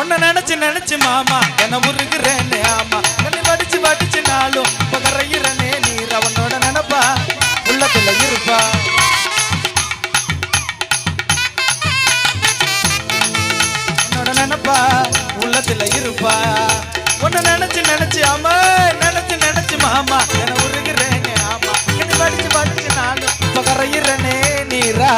உன்னை நினைச்சு நினைச்சு மாமா என்ன உருகுறேனே ஆமா. கண்ணி வடிச்சு வடிச்சு நாளும் பகரையிறனே நீர் அவனோட நினப்பா உள்ளத்துல இருப்பா. உன்னோட நினப்பா உள்ளத்துல இருப்பா. உன்னை நினைச்சு நினைச்சு ஆமா நினைச்சு நினைச்சு மாமா என்ன உருகுறேனே ஆமா. கண்ணி வடிச்சு வடிச்சு நாளும் பகரையிறனே நீரா.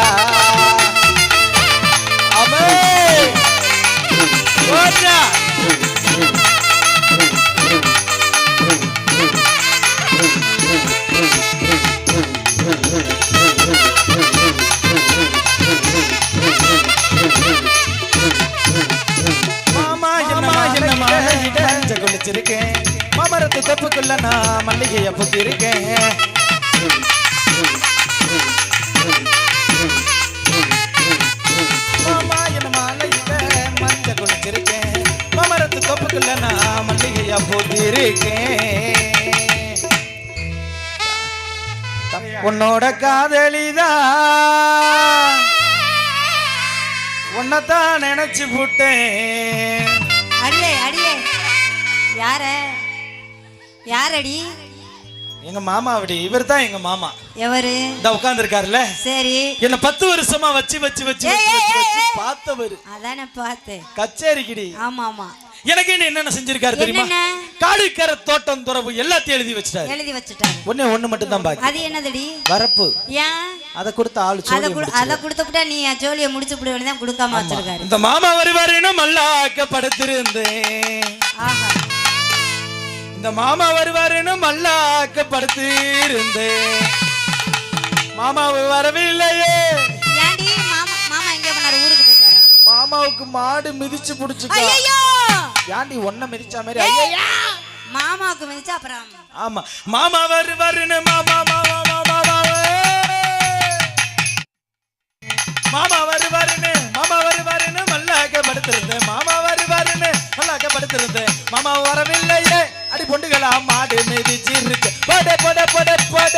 நஞ்ச குளிச்சிருக்கேன் மாமரத்து தப்புக்குள்ள நான் மல்லிகைய புத்திருக்கேன். மாமா என்னமா அலையில மஞ்ச குளிச்சிருக்கேன். மாமரத்து தப்புக்குள்ள நான் மல்லிகைய புத்திருக்கேன். உன்னோட காதலிதா. உன்னைத்தான் நினைச்சு போட்டேன் அடியே அடியே. யார? யாரடி? எங்க மாமா அப்படி இவர் தான் எங்க மாமா. எவரு? இந்த உட்கார்ந்து சரி. என்ன பத்து வருஷமா வச்சு வச்சு வச்சு. பார்த்தவர். அதானே பார்த்தேன். கச்சேரிக்கிடி. ஆமா ஆமா எனக்கு என்ன என்னென்ன செஞ்சிருக்காரு தெரியுமா? காடுக்கர தோட்டம் துறவு எல்லாத்தையும் எழுதி வச்சிட்டாரு. எழுதி வச்சுட்டாரு. ஒண்ணே ஒண்ணு மட்டும் தான் பாக்கி. அது என்னதுடி? வரப்பு. ஏன்? அதை கொடுத்த ஆளு அத. அத கொடுத்துட்டா நீ என் ஜோலியை முடிச்சு விடுவேன்னு தான் கொடுக்காம வச்சிருக்காரு. இந்த மாமா வருவாருன்னு மல்லாக்கப்படுத்திருந்தேன். ஆஹா. இந்த மாமா வருவாருன்னு மல்லாக்கப்படுத்திருந்தேன் மாமா வரவில்லையே. ஏன்டி மாமா போயிட்டாரா? மாமாவுக்கு மாடு மிதிச்சு புடிச்சுக்கா. ஏன்டி ஒன்ன மிதிச்ச மாதிரி ஐயா மாமாவுக்கு மிதிச்சா அப்புறம்? ஆமா. மாமா வருவாருன்னு மாமா மாமா மாமா மாமா மாமா வருவாருன்னு மாமா வருவாருன்னு மல்லாக்க படுத்திருந்தேன் மாமா வருவாருன்னு மல்லாக்க படுத்திருந்தேன் மாமா வரவில்லையே. அடி பொண்டுகளா மாடு மிதிச்சு இருக்கு போட போட போட. போட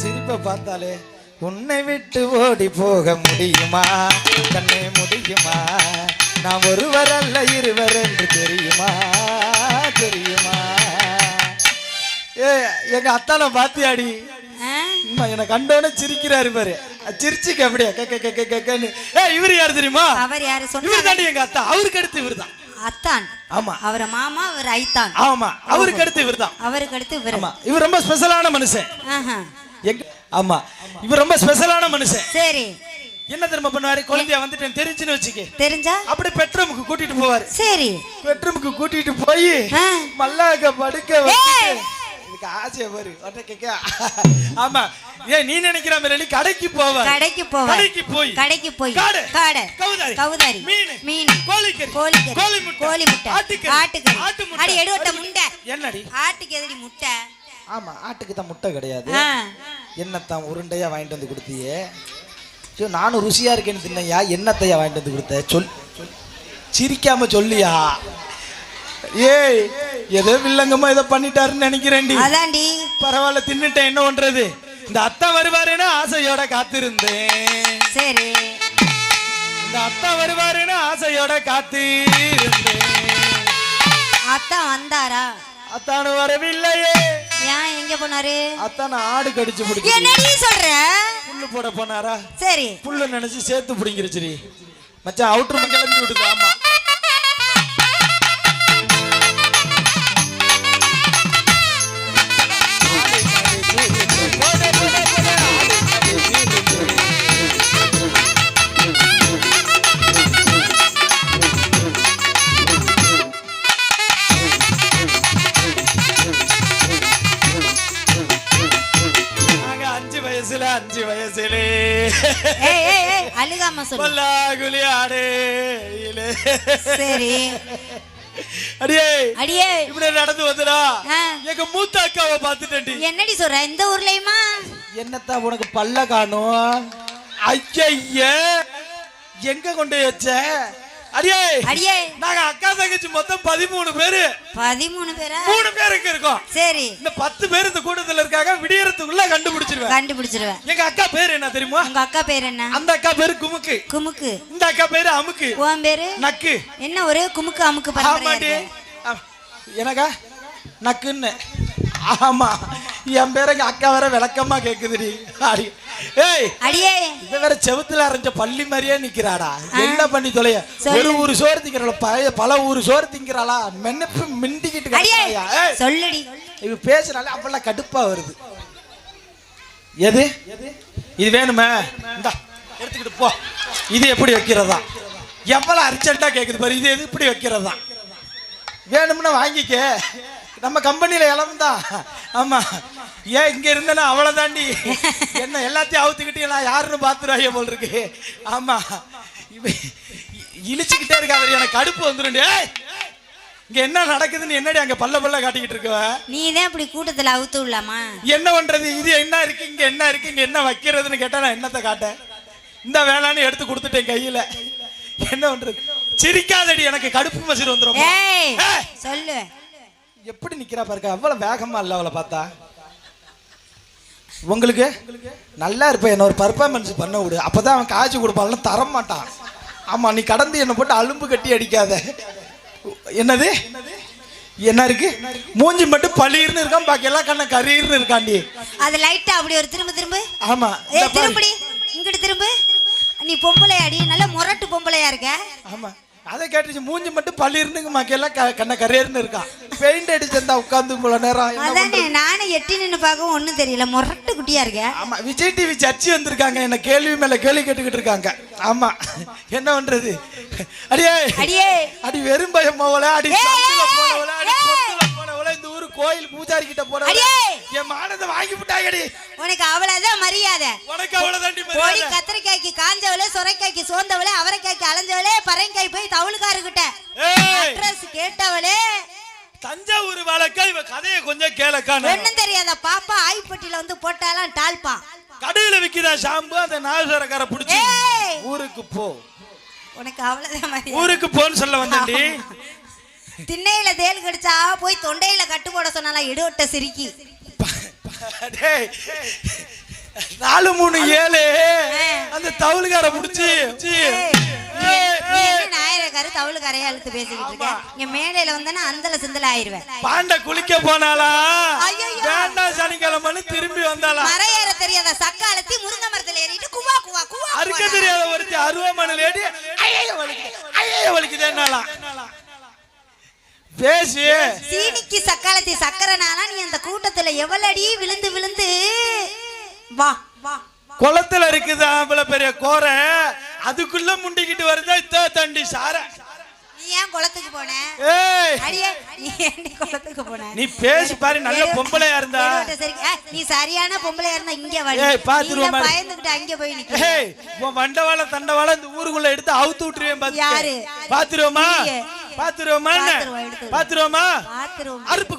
சிரிப்பை பார்த்தாலே உன்னை விட்டு ஓடி போக முடியுமா? தன்னை முடியுமா? நான் ஒருவர் அல்ல இருவர் என்று தெரியுமா? தெரியுமா? ஏ எங்க அத்தான பாத்தியாடி? என்னை கண்டோன்னு சிரிக்கிறாரு பாரு. சிரிச்சுக்க அப்படியே கக்க கக்க கக்கன்னு ஏ இவர் யார் தெரியுமா? அவர் யாரு சொன்னாங்க தாண்டி எங்க அத்தா. அவருக்கு அடுத்து இவர் தான். அத்தான். ஆமா. அவர மாமா அவர் ஐத்தான். ஆமா. அவருக்கு அடுத்து இவர் தான். அவருக்கு அடுத்து இவர். ஆமா. இவர் ரொம்ப ஸ்பெஷலான மனுஷன். ஆஹா. எங்க ஆமா. இவர் ரொம்ப ஸ்பெஷலான மனுஷன். சரி. என்ன திரும்ப பண்ணுவாரு? குழந்தைய வந்துட்டேன் தெரிஞ்சுன்னு வச்சுக்க. தெரிஞ்சா? அப்படி பெட்ரூமுக்கு கூட்டிட்டு போவாரு. சரி. பெட்ரூமுக்கு கூட்டிட்டு போய் ஆ. மல்லாக்க படுக்க. இதுக்கு ஆசையா பாரு கேக்க? ஆமா. ஏன் நீ நினைக்கிற மாதிரி கடைக்கு போவார். கடைக்கு போவார். கடைக்கு போய். கடைக்கு போய். காடை, காடை. கவுதாரி, கவுதாரி. மீன், மீன். கோழிக்கறி, கோழிக்கறி. கோழி முட்டை, கோழி முட்டை ஆட்டுக்கறி, ஆட்டுக்கறி. ஆட்டு முட்டை, அடி எடுவட்ட முட்டை. என்னடி? ஆட்டுக்கு எதிரி முட்டை. ஆமா ஆட்டுக்கு தான் முட்டை கிடையாது. என்னத்தான் உருண்டையா வாங்கிட்டு வந்து கொடுத்தியே? ஐயோ நானும் ருசியா இருக்கேன்னு தின்னையா? என்னத்தையா வாங்கிட்டு வந்து கொடுத்த? சொல். சிரிக்காம சொல்லியா? ஏய் ஏதோ வில்லங்கமா இதை பண்ணிட்டாருன்னு நினைக்கிறேன்டி. அதான்டி. பரவாயில்ல தின்னுட்டேன். என்ன பண்றது? இந்த அத்தா வருவாருன்னு ஆசையோட காத்திருந்தேன். சரி. இந்த அத்தா வருவாருன்னு ஆசையோட காத்திருந்தேன். அத்தான் வந்தாரா? அத்தானு வரவில்லையே. ஏன் எங்க போனாரு? அத்தான ஆடு கடிச்சு பிடிச்சி என்னடி சொல்ற? புல்லு போட போனாரா? சரி. புல்லு நினைச்சு சேர்த்து பிடிங்கிருச்சுடி. மச்சான் அவுட்ரு கிளம்பி விடுது ஆமா ஏய் ஏய் ஏய் அழுகாம சொல்லு. பல்லாகுலி ஆடையிலே சரி. அடியே அடியே. இப்படி நடந்து வந்துடா. எங்க மூத்த அக்காவை பார்த்துட்டேன்டி. என்னடி சொல்ற இந்த ஊர்லயுமா? என்னத்தான் உனக்கு பல்ல காணும்? ஐய எங்க கொண்டு போய் வச்ச? அடியே. அடியே. நாங்க அக்கா தங்கச்சி மொத்தம் பதிமூணு பேரு. பதிமூணு பேரா? மூணு பேருக்கு இருக்கோம் சரி. இந்த பத்து பேர் இந்த கூட்டத்துல இருக்காங்க விடியறதுக்குள்ள கண்டுபிடிச்சிருவேன். கண்டுபிடிச்சிருவேன். எங்க அக்கா பேர் என்ன தெரியுமா? உங்க அக்கா பேர் என்ன? அந்த அக்கா பேரு குமுக்கு. குமுக்கு. இந்த அக்கா பேரு அமுக்கு. உன் பேரு? நக்கு. என்ன ஒரே குமுக்கு அமுக்கு ஆ, எனக்கா நக்குன்னு. ஆமா. என் பேர எங்க அக்கா வேற விளக்கமா கேக்குதுடி. ஏய் அடியே. இவ வேற செவுத்துல அரைஞ்ச பள்ளி மாதிரியே நிக்கிறாடா. என்ன பண்ணி தொலைய. ஒரு ஊரு சோறு திங்கிறாளா? பல ஊரு சோறு திங்கிறாளா? மென்னப்பு மிண்டிக்கிட்டு சொல்லுடி. இவ பேசுறாலே அப்பெல்லாம் கடுப்பா வருது. எது? இது வேணுமே? இந்தா எடுத்துக்கிட்டு போ. இது எப்படி வைக்கிறதா? எவ்வளவு அர்ஜென்ட்டா கேக்குது பாரு. இது எது இப்படி வைக்கிறதா? வேணும்னா வாங்கிக்க. நம்ம கம்பெனியில இளம்தா ஆமா. ஏன் இங்க இருந்தேன்னா அவளை தாண்டி என்ன எல்லாத்தையும் அவுத்துக்கிட்டு நான் யாருன்னு பாத்துருவாங்க போல் இருக்கு ஆமா இழிச்சுக்கிட்டே இருக்காது எனக்கு கடுப்பு வந்துடும் இங்க என்ன நடக்குதுன்னு என்னடி அங்க பல்ல பல்ல காட்டிக்கிட்டு இருக்கவ நீ தான் இப்படி கூட்டத்துல அவுத்து விடலாமா? என்ன பண்றது? இது என்ன இருக்கு? இங்க என்ன இருக்கு? இங்க என்ன வைக்கிறதுன்னு கேட்டா நான் என்னத்தை காட்டேன்? இந்த வேளான்னு எடுத்து கொடுத்துட்டேன் கையில. என்ன பண்றது? சிரிக்காதடி. எனக்கு கடுப்பு மசிறு வந்துடும்! சொல்லு. எப்படி நிக்கிறா பாருக்க அவ்வளவு வேகமா இல்ல அவளை பார்த்தா. உங்களுக்கு? நல்லா இருப்ப என்ன ஒரு பர்ஃபார்மன்ஸ் பண்ண விடு. அப்பதான் அவன் காய்ச்சி கொடுப்பான்னு தர மாட்டான். ஆமா நீ கடந்து என்ன போட்டு அலும்பு கட்டி அடிக்காத. என்னது? என்ன இருக்கு? மூஞ்சி மட்டும் பளிர்னு இருக்கான் பாக்கி எல்லாம் கண்ண கரீர்னு இருக்காண்டி அது லைட்டா அப்படி ஒரு திரும்ப திரும்ப. ஆமா. திரும்படி. இங்கிட்டு திரும்ப. நீ பொம்பளை அடி நல்ல முரட்டு பொம்பளையா இருக்க. ஆமா. அதை கேட்டுச்சு மூஞ்சி மட்டும் பளிர்னு மாக்கெல்லாம் க- கண்ண கரேர்னு இருக்கான். பெயிண்ட் அடிச்சிருந்தா உட்காந்து போல நேரம் அதானே நானும் எட்டி நின்னு பார்க்கவும் ஒண்ணும் தெரியல. முரட்டு குட்டியா இருக்க. ஆமா விஜய் டிவி சர்ச்சி வந்திருக்காங்க. என்ன கேள்வி மேல கேள்வி கேட்டுக்கிட்டு இருக்காங்க. ஆமா. என்ன பண்றது? அடியே. அடியே. அடி வெறும் பயம் போவல அடி ஏய், சந்துல ஏய், போனவள அடி ஏய். பொந்துல போனவள இந்த ஊரு கோயில் பூஜாரி கிட்ட போனவள. என் மானத்தை வாங்கி விட்டாங்கடி உனக்கு அவ்வளவுதான் மரியாதை. உனக்கு போடி மரியாதை. கத்திரிக்காய்க்கு காஞ்சவளே சுரைக்காய்க்கு சோந்தவளே அவரைக்காய்க்கு அலைஞ்சவளே பரங்காய் போய் தவுளுக்காருக்கிட்ட அட்ரஸ் கேட்டவளே. தஞ்சாவூர் வழக்கா இவ கதையை கொஞ்சம் கேளக்கான ஒண்ணும் தெரியாத பாப்பா ஆய்ப்பட்டியில வந்து போட்டாலாம் டால்பா. கடையில விக்கிற ஷாம்பு அந்த நாகசரக்கார புடிச்சு. ஊருக்கு போ. உனக்கு அவ்வளவுதான் ஊருக்கு போன்னு சொல்ல வந்தேன்டி. திண்ணையில தேல் கடிச்சா போய் தொண்டையில கட்டு போட சொன்னாலாம் இடுவட்ட சிரிக்கி. நாலு மூணு ஏழு. அந்த தவுளுக்கார புடிச்சு. நாயரக்காரு தவுளுக்காரையா இழுத்து பேசிக்கிட்டு இருக்க? இங்க மேடையில வந்தனா அந்தல சிந்தல ஆயிருவேன் பாண்ட குளிக்க ஐயையோ. வேண்டாம் சனிக்கிழமைன்னு திரும்பி வந்தாளா? மறையேற தெரியாத சக்காலத்தி முருங்கை மரத்துல ஏறிட்டு குவா குவா குவா அறுக்க குவானா. தெரியாத ஒருத்தி அருவமனை லேடி ஐயோ வலிக்குது ஐயோ வலிக்குது பேசி. சீனிக்கு சக்காலத்தி சக்கரனால நீ அந்த கூட்டத்துல எவ்வளடி விழுந்து விழுந்து? வா வா குளத்துல இருக்குது அவ்வளவு பெரிய கோரை. அதுக்குள்ள முண்டிக்கிட்டு வருதா? இத்த தண்டி சார. நீ ஏன் குளத்துக்கு போன? ஏய். அடியே நீ ஏன்டி குளத்துக்கு போன? நீ பேசி பாரு நல்ல பொம்பளையா இருந்தா. சரி நீ சரியான பொம்பளையா இருந்தா இங்க வா. ஏய், பாத்துருவா. பயந்துகிட்டு அங்க போய் நிக்க ஏய் உன் வண்டவாள தண்டவாள இந்த ஊருக்குள்ள எடுத்து அவுத்து விட்டுருவேன் யாரு? பாத்துருவோமா. பாத்துருவோமா பாத்துருவோம் அறுப்பு